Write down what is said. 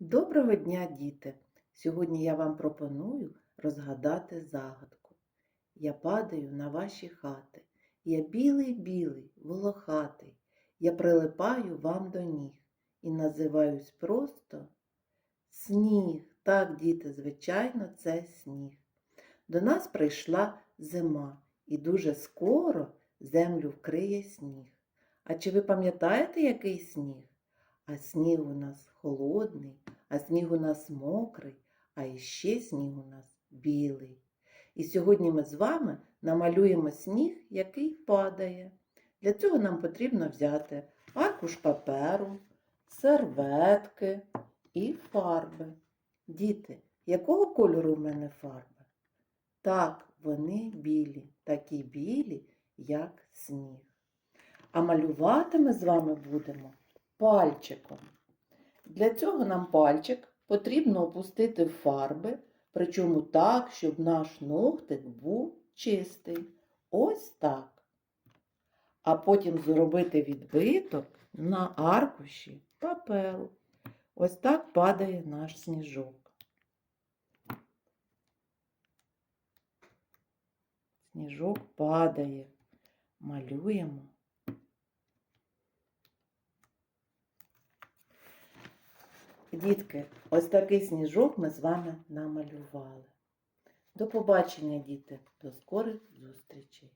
Доброго дня, діти! Сьогодні я вам пропоную розгадати загадку. Я падаю на ваші хати. Я білий-білий, волохатий. Я прилипаю вам до ніг і називаюсь просто сніг. Так, діти, звичайно, це сніг. До нас прийшла зима, і дуже скоро землю вкриє сніг. А чи ви пам'ятаєте, який сніг? А сніг у нас холодний, а сніг у нас мокрий, а іще сніг у нас білий. І сьогодні ми з вами намалюємо сніг, який падає. Для цього нам потрібно взяти аркуш паперу, серветки і фарби. Діти, якого кольору в мене фарби? Так, вони білі, такі білі, як сніг. А малювати ми з вами будемо пальчиком. Для цього нам пальчик потрібно опустити в фарби, причому так, щоб наш ногтик був чистий. Ось так. А потім зробити відбиток на аркуші паперу. Ось так падає наш сніжок. Сніжок падає. Малюємо. Дітки, ось такий сніжок ми з вами намалювали. До побачення, діти, до скорих зустрічей!